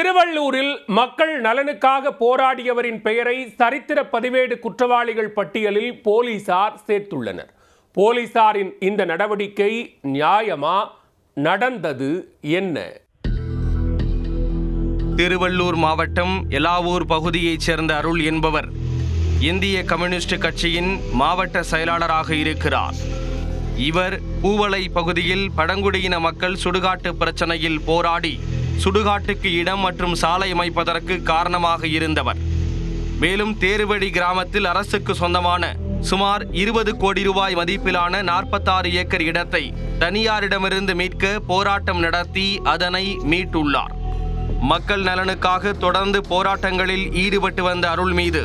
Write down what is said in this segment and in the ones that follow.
திருவள்ளூரில் மக்கள் நலனுக்காக போராடியவரின் பெயரை சரித்திர பதிவேடு குற்றவாளிகள் பட்டியலில் போலீசார் சேர்த்துள்ளனர். போலீசாரின் இந்த நடவடிக்கை நியாயமா? நடந்தது என்ன? திருவள்ளூர் மாவட்டம் எலாவூர் பகுதியைச் சேர்ந்த அருள் என்பவர் இந்திய கம்யூனிஸ்ட் கட்சியின் மாவட்ட செயலாளராக இருக்கிறார். இவர் பூவளை பகுதியில் பழங்குடியின மக்கள் சுடுகாட்டு பிரச்சனையில் போராடி சுடுகாட்டுக்கு இடம் மற்றும் சாலை அமைப்பதற்கு காரணமாக இருந்தவர். மேலும் தேருவடி கிராமத்தில் அரசுக்கு சொந்தமான சுமார் இருபது கோடி ரூபாய் மதிப்பிலான நாற்பத்தாறு ஏக்கர் இடத்தை தனியாரிடமிருந்து மீட்க போராட்டம் நடத்தி அதனை மீட்டுள்ளார். மக்கள் நலனுக்காக தொடர்ந்து போராட்டங்களில் ஈடுபட்டு வந்த அருள் மீது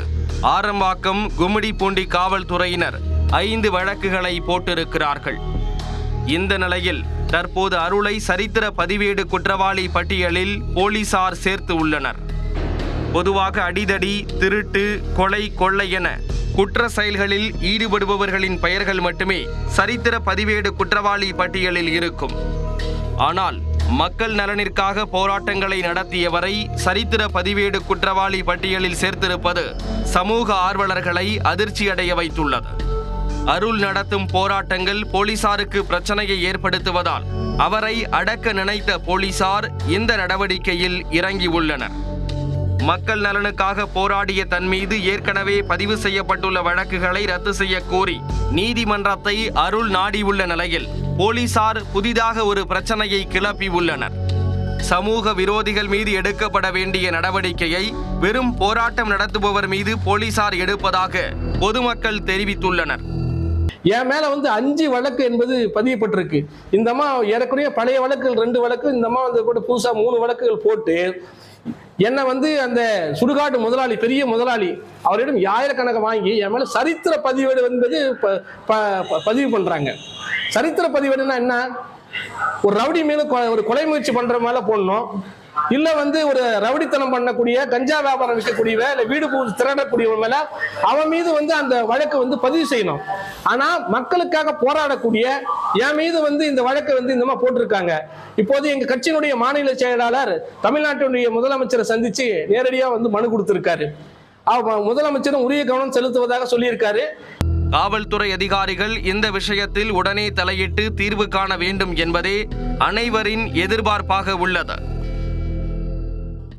ஆரம்பாக்கம் கும்மிடிப்பூண்டி காவல்துறையினர் ஐந்து வழக்குகளை போட்டிருக்கிறார்கள். இந்த நிலையில் தற்போது அருளை சரித்திர பதிவேடு குற்றவாளி பட்டியலில் போலீசார் சேர்த்து உள்ளனர். பொதுவாக அடிதடி திருட்டு கொலை கொள்ளை என குற்ற செயல்களில் ஈடுபடுபவர்களின் பெயர்கள் மட்டுமே சரித்திர பதிவேடு குற்றவாளி பட்டியலில் இருக்கும். ஆனால் மக்கள் நலனிற்காக போராட்டங்களை நடத்தியவரை சரித்திர பதிவேடு குற்றவாளி பட்டியலில் சேர்த்திருப்பது சமூக ஆர்வலர்களை அதிர்ச்சியடைய வைத்துள்ளது. அருள் நடத்தும் போராட்டங்கள் போலீசாருக்கு பிரச்சனையை ஏற்படுத்துவதால் அவரை அடக்க நினைத்த போலீசார் இந்த நடவடிக்கையில் இறங்கியுள்ளனர் மக்கள் நலனுக்காக போராடிய தன் மீது ஏற்கனவே பதிவு செய்யப்பட்டுள்ள வழக்குகளை ரத்து செய்ய கோரி நீதிமன்றத்தை அருள் நாடியுள்ள நிலையில் போலீசார் புதிதாக ஒரு பிரச்சனையை கிளப்பியுள்ளனர் சமூக விரோதிகள் மீது எடுக்கப்பட வேண்டிய நடவடிக்கையை வெறும் போராட்டம் நடத்துபவர் மீது போலீசார் எடுப்பதாக பொதுமக்கள் தெரிவித்துள்ளனர். என் மேல வந்து அஞ்சு வழக்கு என்பது பதியப்பட்டிருக்கு. இந்த அம்மா ஏறக்குறைய பழைய வழக்குகள் ரெண்டு வழக்கு இந்த அம்மா வந்து கூட புதுசாக மூணு வழக்குகள் போட்டு என்னை வந்து அந்த சுடுகாட்டு முதலாளி பெரிய முதலாளி அவரிடம் ஆயிரக்கணக்கை வாங்கி என் மேல சரித்திர பதிவேடு என்பது ப- ப- பதிவு பண்றாங்க. சரித்திர பதிவேடுனா என்ன? ஒரு ரவுடி மீது கொ- ஒரு கொலை முயற்சி பண்ற மேல போடணும். இல்ல வந்து ஒரு ரவுடித்தனம் பண்ணக்கூடிய கஞ்சா வியாபாரம் விற்கக்கூடியவன் இல்ல வீடு பூ திரடக்கூடியவன் மேல அவன் மீது வந்து அந்த வழக்கு வந்து பதிவு செய்யணும். ஆனா மக்களுக்காக போராடக்கூடிய என் மீது வந்து இந்த வழக்கை வந்து இந்த மாதிரி போட்டிருக்காங்க. இப்போது எங்க கட்சியினுடைய மாநில செயலாளர் தமிழ்நாட்டினுடைய முதலமைச்சரை சந்திச்சு நேரடியா வந்து மனு கொடுத்திருக்காரு. அவ- முதலமைச்சரும் உரிய கவனம் செலுத்துவதாக சொல்லியிருக்காரு. காவல்துறை அதிகாரிகள் இந்த விஷயத்தில் உடனே தலையிட்டு தீர்வு காண வேண்டும் என்பதே அனைவரின் எதிர்பார்ப்பாக உள்ளது.